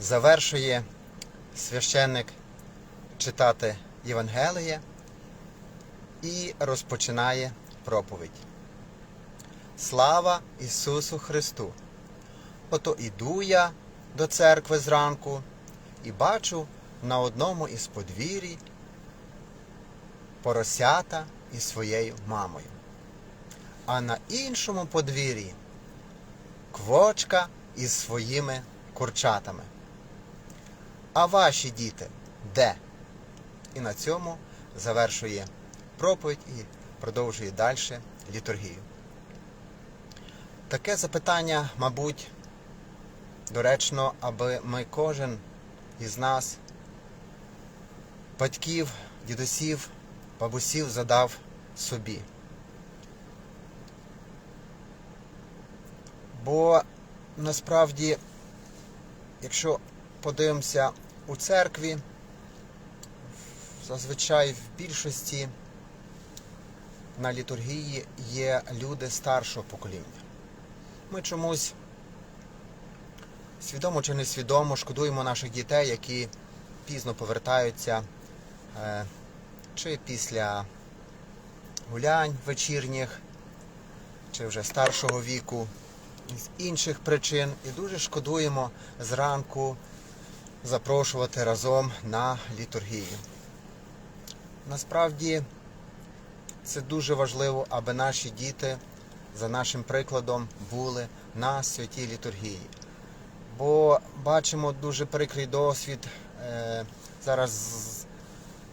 завершує священник читати Євангеліє і розпочинає проповідь. Слава Ісусу Христу! Ото іду я до церкви зранку і бачу на одному із подвір'ї поросята із своєю мамою. А на іншому подвір'ї квочка із своїми курчатами. А ваші діти де? І на цьому завершує проповідь і продовжує далі літургію. Таке запитання, мабуть, доречно, аби ми кожен із нас, батьків, дідусів, бабусів задав собі. Бо насправді, якщо подивимося у церкві, зазвичай в більшості на літургії є люди старшого покоління. Ми чомусь свідомо чи несвідомо шкодуємо наших дітей, які пізно повертаються е, чи після гулянь вечірніх, чи вже старшого віку, з інших причин. І дуже шкодуємо зранку запрошувати разом на літургію. Насправді це дуже важливо, аби наші діти за нашим прикладом були на святій літургії. Бо бачимо дуже прикрий досвід е, зараз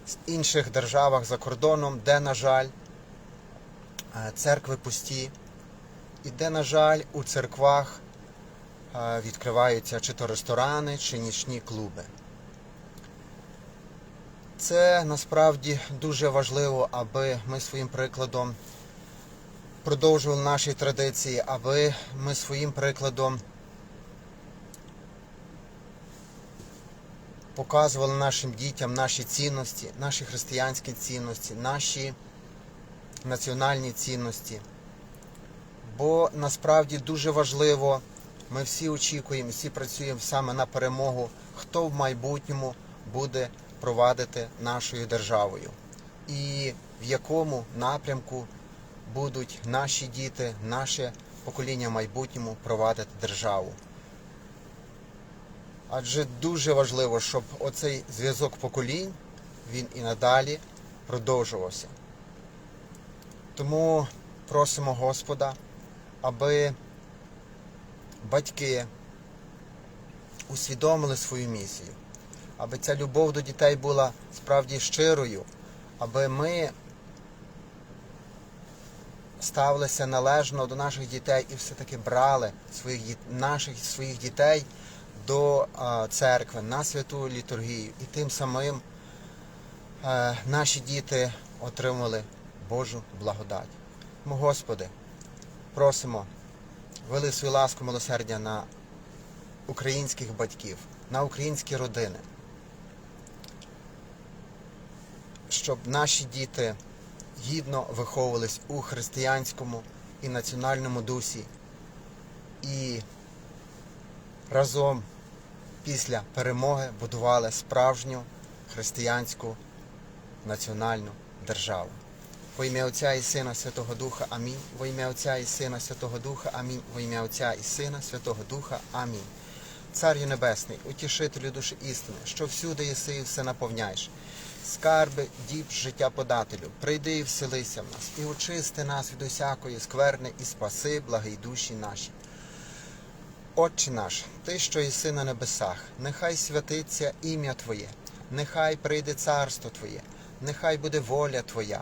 з інших державах за кордоном, де, на жаль, е, церкви пусті, і де, на жаль, у церквах відкриваються чи то ресторани, чи нічні клуби. Це насправді дуже важливо, аби ми своїм прикладом продовжували наші традиції, аби ми своїм прикладом показували нашим дітям наші цінності, наші християнські цінності, наші національні цінності. Бо насправді дуже важливо, ми всі очікуємо, всі працюємо саме на перемогу, хто в майбутньому буде провадити нашою державою і в якому напрямку будуть наші діти, наше покоління в майбутньому провадити державу. Адже дуже важливо, щоб оцей зв'язок поколінь він і надалі продовжувався. Тому просимо Господа, аби батьки усвідомили свою місію, аби ця любов до дітей була справді щирою, аби ми ставилися належно до наших дітей і все-таки брали своїх, наших своїх дітей до церкви на святу літургію. І тим самим е, наші діти отримали Божу благодать. Тому, Господи, просимо, вели свою ласку милосердя на українських батьків, на українські родини, щоб наші діти гідно виховувались у християнському і національному дусі і разом після перемоги будували справжню християнську національну державу. Во ім'я Отця і Сина Святого Духа Амінь. Во ім'я Отця і Сина Святого Духа Амінь. Во ім'я Отця і Сина Святого Духа Амінь. Царю Небесний, утішителю душі істини, що всюди єси і все наповняєш. Скарби, діб, життя подателю, прийди і вселися в нас, і очисти нас від усякої скверни, і спаси, благий душі наші. Отче наш, Ти, що єси на небесах, нехай святиться ім'я Твоє, нехай прийде царство Твоє, нехай буде воля Твоя,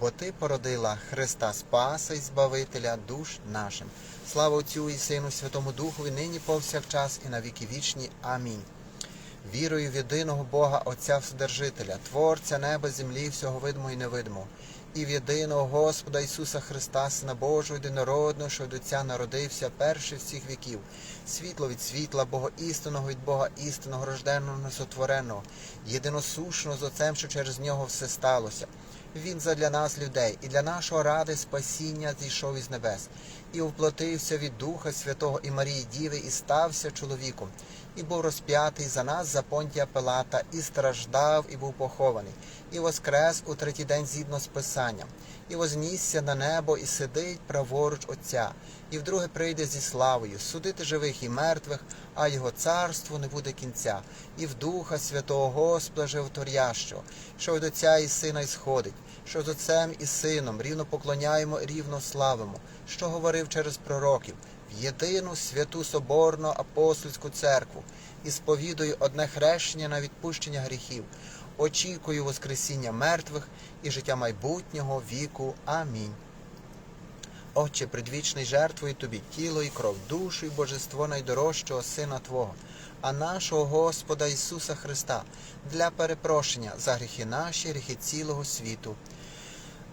бо Ти породила Христа Спаса і Збавителя душ нашим. Слава Отцю і Сину Святому Духу, і нині повсякчас, і на віки вічні. Амінь. Вірую в єдиного Бога Отця Вседержителя, Творця неба, землі, всього видимого і невидимого, і в єдиного Господа Ісуса Христа, Сина Божого, єдинородного, що від Отця народився, перший всіх віків, світло від світла, Бога істинного від Бога істинного, рожденного, несотвореного, єдиносушного з Отцем, що через нього все сталося. Він задля нас, людей, і для нашого ради спасіння зійшов із небес, і вплотився від Духа Святого і Марії Діви, і стався чоловіком, і був розп'ятий за нас за Понтія Пилата, і страждав, і був похований, і воскрес у третій день згідно з Писанням, і вознісся на небо, і сидить праворуч Отця, і вдруге прийде зі славою, судити живих і мертвих, а його царству не буде кінця, і в Духа Святого Господа Животворящого, що від Отця і Сина ісходить, що з Отцем і Сином рівно поклоняємо, і рівно славимо, що говорив через пророків, в єдину святу соборну апостольську церкву, і сповідую одне хрещення на відпущення гріхів, очікую Воскресіння мертвих і життя майбутнього віку. Амінь. Отче, предвічний жертвою тобі тіло і кров, душу і божество найдорожчого Сина Твого, а нашого Господа Ісуса Христа для перепрошення за гріхи наші, гріхи цілого світу.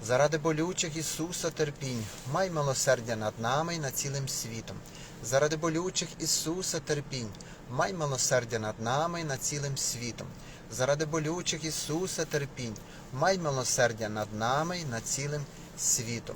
Заради болючих Ісуса терпінь, май милосердя над нами і над цілим світом. Заради болючих Ісуса терпінь, май милосердя над нами і над цілим світом. Заради болючих Ісуса терпінь, май милосердя над нами і над цілим світом.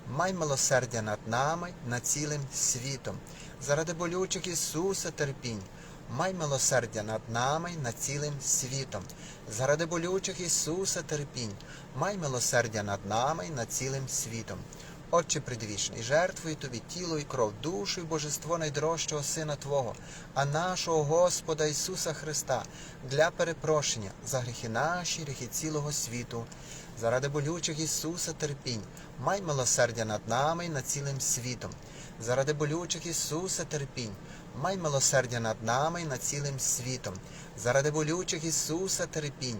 май милосердя над нами над цілим світом. Заради болючих Ісуса терпінь, май милосердя над нами над цілим світом. Заради болючих Ісуса терпінь, май милосердя над нами над цілим світом. Отче предвічний, жертвую тобі тіло і кров, душу і божество найдорожчого Сина Твого, а нашого Господа Ісуса Христа для перепрошення за гріхи наші, гріхи цілого світу. Заради болючих Ісуса терпінь, май милосердя над нами і над цілим світом. Заради болючих Ісуса терпінь, май милосердя над нами і над цілим світом. Заради болючих Ісуса терпінь,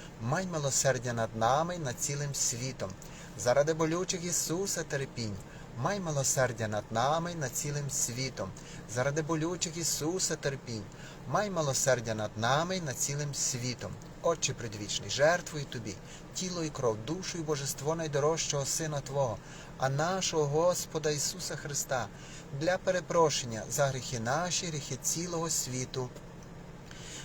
май милосердя над нами над цілим світом. Заради болючих Ісуса терпінь, май милосердя над нами над цілим світом. Заради болючих Ісуса терпінь, май милосердя над нами над цілим світом. Отче предвічний, жертвую тобі, тіло і кров, душу і божество найдорожчого Сина Твого, а нашого Господа Ісуса Христа для перепрошення за гріхи наші, гріхи цілого світу.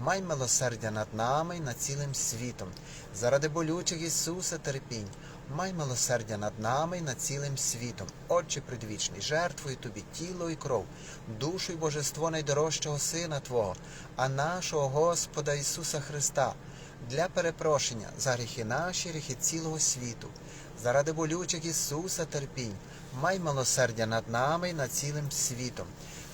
май милосердя над нами і над цілим світом. Заради болючих Ісуса терпінь, май милосердя над нами і над цілим світом. Отче предвічний, жертвую тобі тіло і кров, душу і божество найдорожчого Сина Твого, а нашого Господа Ісуса Христа для перепрошення за гріхи наші, гріхи цілого світу. Заради болючих Ісуса терпінь, май милосердя над нами і над цілим світом.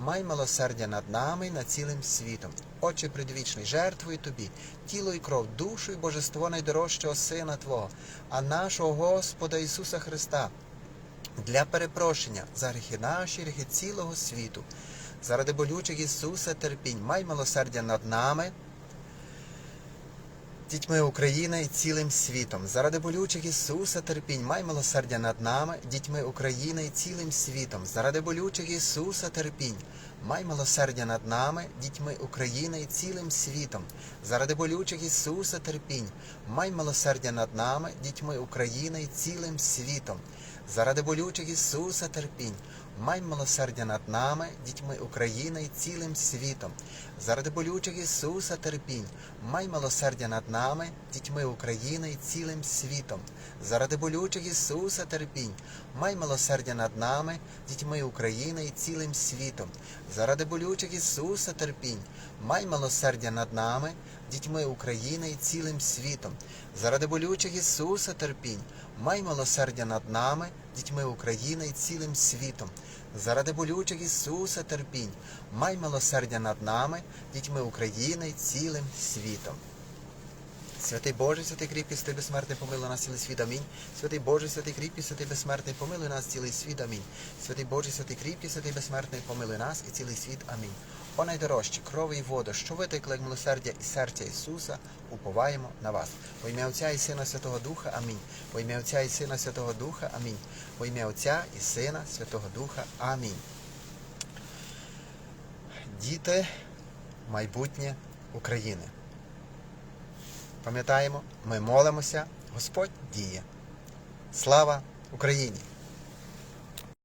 май милосердя над нами і над цілим світом. Отче предвічний, жертвую тобі, тіло і кров, душу і божество найдорожчого Сина Твого, а нашого Господа Ісуса Христа, для перепрошення за гріхи наші, гріхи цілого світу. Заради болючих Ісуса терпінь, май милосердя над нами, дітьми України і цілим світом. Заради болючих Ісуса терпінь, май милосердя над нами, дітьми України і цілим світом. Заради болючих Ісуса терпінь, май милосердя над нами, дітьми України і цілим світом. Заради болючих Ісуса терпінь, май милосердя над нами, дітьми України і цілим світом. Заради болючих Ісуса терпінь, май милосердя над нами, дітьми України і цілим світом. Заради болючих Ісуса терпінь, май милосердя над нами, дітьми України і цілим світом. Заради болючих Ісуса терпінь, май милосердя над нами, дітьми України і цілим світом. Заради болючих Ісуса терпінь, май милосердя над нами, дітьми України і цілим світом. Заради болючих Ісуса терпінь, май милосердя над нами, дітьми України і цілим світом. Заради болючих Ісуса терпінь, май милосердя над нами, дітьми України і цілим світом. Святий Боже, святий кріпкий, святий безсмертний, помилуй нас цілий світ, амінь. Святий Боже, святий кріпкий, святий безсмертний, помилуй нас цілий світ, амінь. Святий Боже, святий кріпкий, святий безсмертний, помилуй нас і цілий світ, амінь. О найдорожчі, крови і вода, що витекли як милосердя і серця Ісуса, уповаємо на вас. Во ім'я Отця і Сина Святого Духа, амінь. Во ім'я Отця і Сина Святого Духа, амінь. Во ім'я Отця і Сина Святого Духа, амінь. Діти, майбутнє України. Пам'ятаємо, ми молимося, Господь діє. Слава Україні!